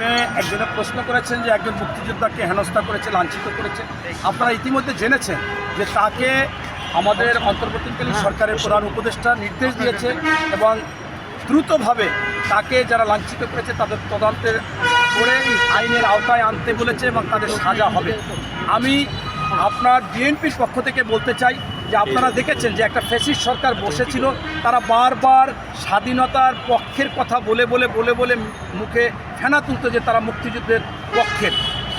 আপনি একজনে প্রশ্ন করেছেন যে একজন মুক্তিযোদ্ধাকে হেনস্থা করেছে, লাঞ্ছিত করেছে। আপনারা ইতিমধ্যে জেনেছেন যে তাকে আমাদের অন্তর্বর্তীকালীন সরকারের প্রধান উপদেষ্টা নির্দেশ দিয়েছে এবং দ্রুতভাবে তাকে যারা লাঞ্ছিত করেছে তাদের তদন্তের করে আইনের আওতায় আনতে বলেছে এবং তাদের সাজা হবে। আমি আপনার বিএনপির পক্ষ থেকে বলতে চাই যে আপনারা দেখেছেন যে একটা ফেসিস্ট সরকার বসেছিল, তারা বারবার স্বাধীনতার পক্ষের কথা বলে বলে বলে বলে মুখে ফেনা তুলত যে তারা মুক্তিযুদ্ধের পক্ষের,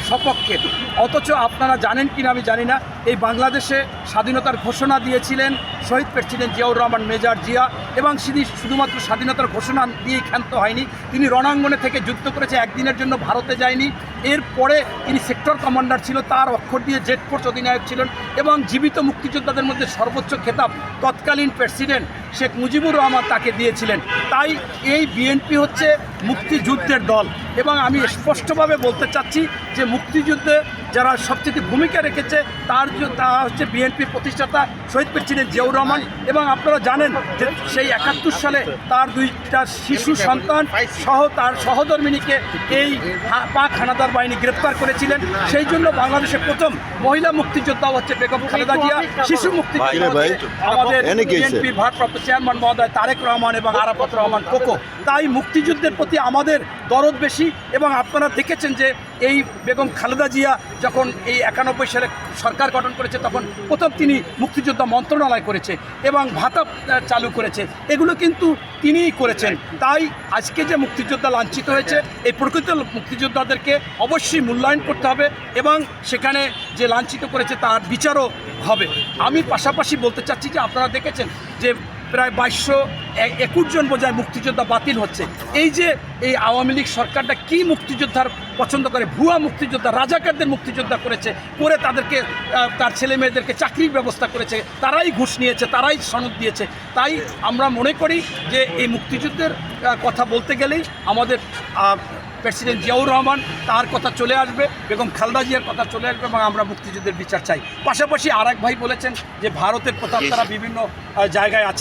সপক্ষের। অথচ আপনারা জানেন কি না আমি জানি না এই বাংলাদেশে স্বাধীনতার ঘোষণা দিয়েছিলেন শহীদ প্রেসিডেন্ট জিয়াউর রহমান, মেজর জিয়া, এবং তিনি শুধুমাত্র স্বাধীনতার ঘোষণা দিয়েই ক্ষান্ত হয়নি। তিনি রণাঙ্গনে থেকে যুদ্ধ করেছে, একদিনের জন্য ভারতে যায়নি। এরপরে তিনি সেক্টর কমান্ডার ছিল, তার অক্ষর দিয়ে জেট ফোর্স অধিনায়ক ছিলেন এবং জীবিত মুক্তিযোদ্ধাদের মধ্যে সর্বোচ্চ খেতাব তৎকালীন প্রেসিডেন্ট শেখ মুজিবুর রহমান তাকে দিয়েছিলেন। তাই এই বিএনপি হচ্ছে মুক্তিযুদ্ধের দল। এবং আমি স্পষ্টভাবে বলতে চাচ্ছি যে মুক্তিযুদ্ধে যারা সবচেয়ে ভূমিকা রেখেছে তার তা হচ্ছে বিএনপির প্রতিষ্ঠাতা শহীদ প্রেসিডেন্ট জিয়াউর রহমান। এবং আপনারা জানেন যে সেই একাত্তর সালে তার দুইটা শিশু সন্তান সহ তার সহধর্মিনীকে এই পাক হানাদার বাহিনী গ্রেপ্তার করেছিলেন। সেই জন্য বাংলাদেশের প্রথম মহিলা মুক্তিযোদ্ধা হচ্ছে বেগম খালেদা জিয়া শিশু? হচ্ছে আমাদের এনে বিএনপির ভারপ্রাপ্ত চেয়ারম্যান মহোদয় তারেক রহমান এবং আরাফত রহমান কোকো। তাই মুক্তিযুদ্ধের প্রতি আমাদের দরদ বেশি এবং আপনারা দেখেছেন যে এই বেগম খালেদা জিয়া যখন এই একানব্বই সালে সরকার গঠন করেছে, তখন প্রথম তিনি মুক্তিযোদ্ধা মন্ত্রণালয় করেছে এবং ভাতা চালু করেছে। এগুলো কিন্তু তিনিই করেছেন। তাই আজকে যে মুক্তিযোদ্ধা লাঞ্ছিত হয়েছে, এই প্রকৃত মুক্তিযোদ্ধাদেরকে অবশ্যই মূল্যায়ন করতে হবে এবং সেখানে যে লাঞ্ছিত করেছে তার বিচারও হবে। আমি পাশাপাশি বলতে চাচ্ছি যে আপনারা দেখেছেন যে প্রায় বাইশশো একুশ জন বোঝায় মুক্তিযোদ্ধা বাতিল হচ্ছে। এই যে এই আওয়ামী লীগ সরকারটা কি মুক্তিযোদ্ধার পছন্দ করে ভুয়া মুক্তিযোদ্ধা রাজাকারদের মুক্তিযোদ্ধা করেছে করে তাদেরকে তার ছেলে মেয়েদেরকে চাকরির ব্যবস্থা করেছে তারাই ঘুষ নিয়েছে তারাই সনদ দিয়েছে। তাই আমরা মনে করি যে এই মুক্তিযুদ্ধের কথা বলতে গেলেই আমাদের প্রেসিডেন্ট জিয়াউর রহমান তার কথা চলে আসবে বেগম খালদা জিয়ার কথা চলে আসবে এবং আমরা মুক্তিযুদ্ধের বিচার চাই। পাশাপাশি আর ভাই বলেছেন যে ভারতের প্রতাপ তারা বিভিন্ন জায়গায় আছে।